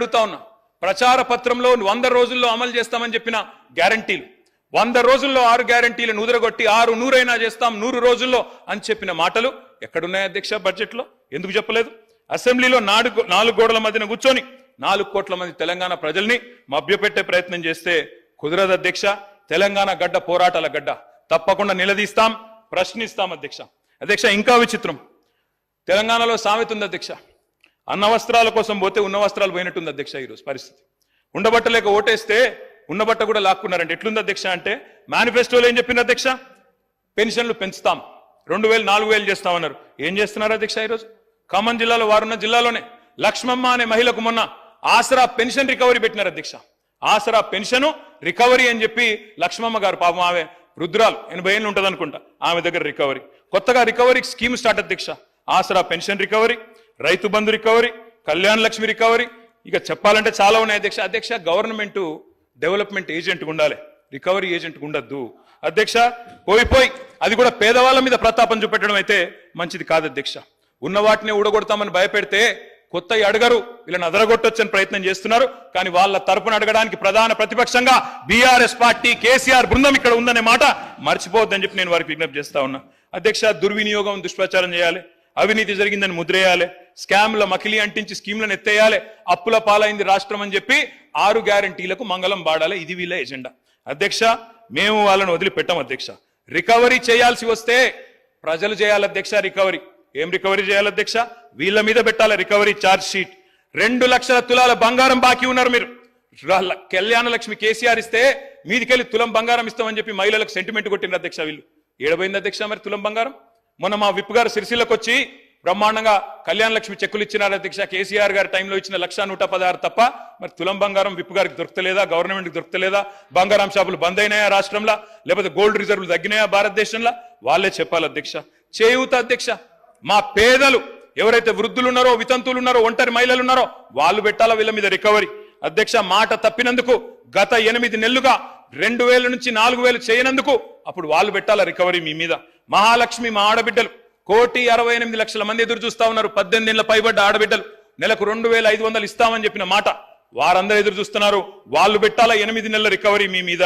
అడుగుతా ఉన్నా. ప్రచార పత్రంలో వంద రోజుల్లో అమలు చేస్తామని చెప్పిన గ్యారంటీలు. వంద రోజుల్లో ఆరు గ్యారంటీలు నుదరగొట్టి ఆరు నూరైనా చేస్తాం నూరు రోజుల్లో అని చెప్పిన మాటలు ఎక్కడున్నాయి అధ్యక్ష బడ్జెట్లో? ఎందుకు చెప్పలేదు? అసెంబ్లీలో నాలుగు నాలుగు గోడల మధ్యన కూర్చొని నాలుగు కోట్ల మంది తెలంగాణ ప్రజల్ని మభ్యపెట్టే ప్రయత్నం చేస్తే కుదరదు అధ్యక్ష. తెలంగాణ గడ్డ పోరాటాల గడ్డ. తప్పకుండా నిలదీస్తాం ప్రశ్నిస్తాం అధ్యక్ష. అధ్యక్ష ఇంకా విచిత్రం. తెలంగాణలో సామెత ఉంది అధ్యక్ష. అన్న వస్త్రాల కోసం పోతే ఉన్న వస్త్రాలు పోయినట్టుంది అధ్యక్ష ఈరోజు పరిస్థితి. ఉండబట్టలేక ఓటేస్తే ఉన్నబట్ట కూడా లాక్కున్నారంటే ఎట్లుంది అధ్యక్ష అంటే మేనిఫెస్టోలో ఏం చెప్పింది అధ్యక్ష? పెన్షన్లు పెంచుతాం. రెండు వేలు నాలుగు వేలు చేస్తామన్నారు. ఏం చేస్తున్నారు అధ్యక్ష ఈరోజు? ఖమ్మం జిల్లాలో వారున్న జిల్లాలోనే. లక్ష్మమ్మ అనే మహిళకు మొన్న ఆసరా పెన్షన్ రికవరీ పెట్టినారు అధ్యక్ష. ఆసరా పెన్షన్ రికవరీ అని చెప్పి లక్ష్మమ్మ గారు పాపం ఆమె రుద్రాలు ఎనభై ఏళ్ళు ఉంటుంది అనుకుంటా ఆమె దగ్గర రికవరీ. కొత్తగా రికవరీ స్కీమ్ స్టార్ట్ అధ్యక్ష. ఆసరా pension recovery Rythu Bandhu recovery Kalyana Lakshmi recovery ఇక చెప్పాలంటే చాలా ఉన్నాయి. అధ్యక్ష అధ్యక్ష గవర్నమెంట్ డెవలప్మెంట్ ఏజెంట్ ఉండాలి. రికవరీ ఏజెంట్ ఉండద్దు. అధ్యక్ష పోయిపోయి అది కూడా పేదవాళ్ళ మీద ప్రతాపం చూపెట్టడం అయితే మంచిది కాదు అధ్యక్ష. ఉన్న వాటిని ఊడగొడతామని భయపెడితే కొత్త అడగరు వీళ్ళని అదరగొట్టొచ్చని ప్రయత్నం చేస్తున్నారు. కానీ వాళ్ళ తరపున అడగడానికి ప్రధాన ప్రతిపక్షంగా బీఆర్ఎస్ పార్టీ కేసీఆర్ బృందం ఇక్కడ ఉందనే మాట మర్చిపోవద్దని చెప్పి నేను వారికి విజ్ఞప్తి చేస్తా ఉన్నా. అధ్యక్ష దుర్వినియోగం దుష్ప్రచారం చేయాలి. అవినీతి జరిగిందని ముద్రేయాలి. స్కామ్ల మకిలి అంటించి స్కీమ్లను ఎత్తేయాలి అప్పుల పాలైంది రాష్ట్రం అని చెప్పి ఆరు గ్యారంటీలకు మంగళం బాడాలి ఇది వీళ్ళ ఎజెండా. అధ్యక్ష మేము వాళ్ళని వదిలిపెట్టాం అధ్యక్ష. రికవరీ చేయాల్సి వస్తే ప్రజలు చేయాలి అధ్యక్ష రికవరీ. ఏం రికవరీ చేయాలి అధ్యక్ష? వీళ్ళ మీద పెట్టాలి రికవరీ ఛార్జ్ షీట్. రెండు లక్షల తులాల బంగారం బాకీ ఉన్నారు మీరు. ర- కళ్యాణ లక్ష్మి కేసీఆర్ ఇస్తే మీదికెళ్ళి తులం బంగారం ఇస్తామని చెప్పి మహిళలకు సెంటిమెంట్ కొట్టిన అధ్యక్ష వీళ్ళు. ఏడబోయింది అధ్యక్ష మరి తులం బంగారం? మొన్న మా విప్ గారు సిరిసిల్లకు వచ్చి బ్రహ్మాండంగా కళ్యాణ లక్ష్మి చెక్కులు ఇచ్చినారు అధ్యక్ష. కేసీఆర్ గారి టైంలో ఇచ్చిన లక్ష నూట పదహారు తప్ప మరి తులం బంగారం విప్పు గారికి దొరకలేదా గవర్నమెంట్కి దొరకలేదా బంగారం షాపులు బంద్ అయినాయా రాష్ట్రంలో? లేకపోతే గోల్డ్ రిజర్వ్లు తగ్గినాయా భారతదేశంలో? వాళ్ళే చెప్పాలి అధ్యక్ష. చేయూత అధ్యక్ష. మా పేదలు ఎవరైతే వృద్ధులు ఉన్నారో వితంతులు ఉన్నారో ఒంటరి మహిళలు ఉన్నారో వాళ్ళు పెట్టాలా వీళ్ళ మీద రికవరీ? అధ్యక్ష మాట తప్పినందుకు గత ఎనిమిది నెలలుగా రెండు వేల నుంచి నాలుగు వేలు చేయనందుకు అప్పుడు వాళ్ళు పెట్టాలా రికవరీ మీ మీద? మహాలక్ష్మి మా ఆడబిడ్డలు కోటి అరవై ఎనిమిది లక్షల మంది ఎదురు చూస్తా ఉన్నారు. పద్దెనిమిది ఏళ్ళ పైబడ్డ ఆడబిడ్డలు. నెలకు రెండు వేల ఐదు వందలు ఇస్తామని చెప్పిన మాట వారందరూ ఎదురు చూస్తున్నారు. వాళ్ళు పెట్టాలా ఎనిమిది నెలల రికవరీ మీ మీద?